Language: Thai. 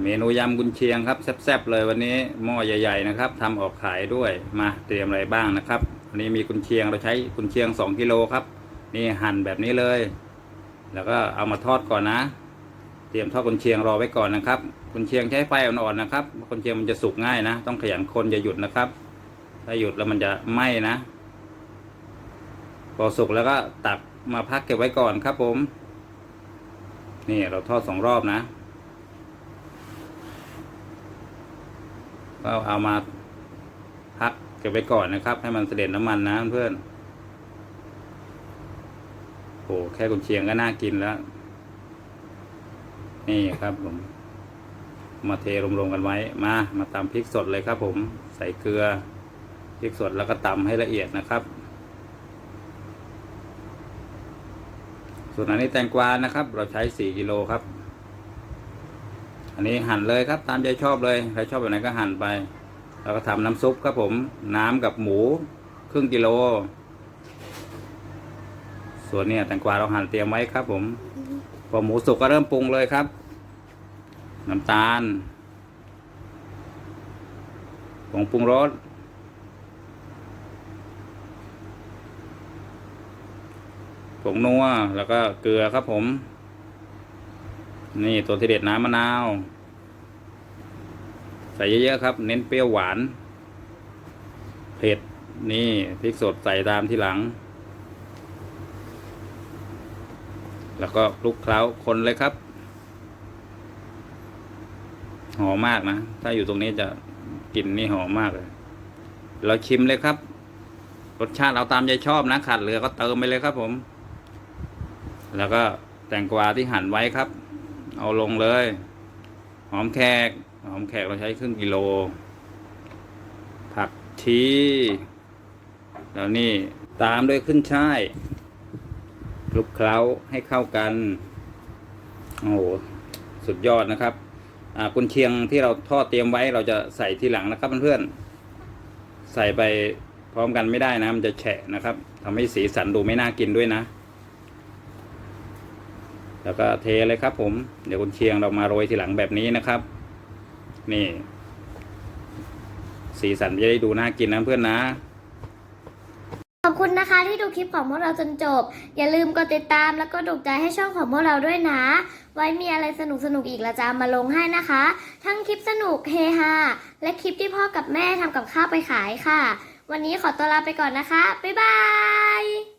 เมนูยำกุนเชียงครับแซ่บๆเลยวันนี้หม้อใหญ่ๆนะครับทำออกขายด้วยมาเตรียมอะไรบ้างนะครับวันนี้มีกุนเชียงเราใช้กุนเชียง 2กิโลครับนี่หั่นแบบนี้เลย แล้วก็เอามาทอดก่อนนะ เตรียมทอดกุนเชียงรอไว้ก่อนนะครับกุนเชียงใช้ไฟอ่อนๆนะครับกุนเชียงมันจะสุกง่ายนะ ต้องขยันคนอย่าหยุดนะครับ ถ้าหยุดแล้วมันจะไหม้นะ พอสุกแล้วก็ตักมาพักเก็บไว้ก่อนครับผม นี่เราทอดสองรอบนะ ก็เอามาพักเก็บไว้ก่อนนะครับ ให้มันเสด็จน้ำมันนะเพื่อนโอ้แค่กุนเชียงก็น่ากินแล้ว นี่ครับผม มาเทรวมๆกันไว้ มา มาตำพริกสดเลยครับ ผม ใส่เกลือพริกสดแล้วก็ตำให้ละเอียดนะครับส่วนอันนี้แตงกวานะครับ เราใช้สี่กิโลครับ นนี้หั่นเลยครับตามใจชอบเลยใครชอบแบบไหนก็หั่นไปแล้วก็ทำน้ำซุปครับผม น้ำกับหมูครึ่งกิโล ส่วนเนี้ยแตงกวาเราหั่นเตรียมไว้ครับผม พอหมูสุกก็เริ่มปรุงเลยครับ น้ำตาลผงปรุงรสผงนัวแล้วก็เกลือครับผม นี่ตัวที่เด็ดน้ำมะนาว ใส่เยอะๆครับ เน้นเปรี้ยวหวาน เผ็ด นี่พริกสดใส่ตามที่หลัง แล้วก็คลุกเคล้าคนเลยครับ หอมมากนะ ถ้าอยู่ตรงนี้จะกลิ่นนี่หอมมากเลย เราชิมเลยครับ รสชาติเราตามใจชอบนะขาดเหลือก็เติมไปเลยครับผม แล้วก็แตงกวาที่หั่นไว้ครับ เอาลงเลย หอมแขก หอมแขกเราใช้ครึ่งกิโล ผักชีแล้วนี่ตามด้วยขึ้นช่ายคลุกเคล้าให้เข้ากัน โอ้โห สุดยอดนะครับ อ่ากุนเชียงที่เราทอดเตรียมไว้เราจะใส่ทีหลังนะครับเพื่อนๆใส่ไปพร้อมกันไม่ได้นะ มันจะแฉะนะครับทำให้สีสันดูไม่น่ากินด้วยนะ แล้วก็เทเลยครับ ผม เดี๋ยวกุนเชียงเรามาโรยทีหลังแบบนี้นะครับ นี่ สีสันจะได้ดูน่ากินนะเพื่อนนะขอบคุณนะคะที่ดูคลิปของพวกเราจนจบ อย่าลืมกดติดตามแล้วก็ถูกใจให้ช่องของพวกเราด้วยนะ ไว้มีอะไรสนุกสนุกอีกเราจะมาลงให้นะคะ ทั้งคลิปสนุกเฮฮาและคลิปที่พ่อกับแม่ทำกับข้าวไปขายค่ะ วันนี้ขอตัวลาไปก่อนนะคะ บ๊ายบาย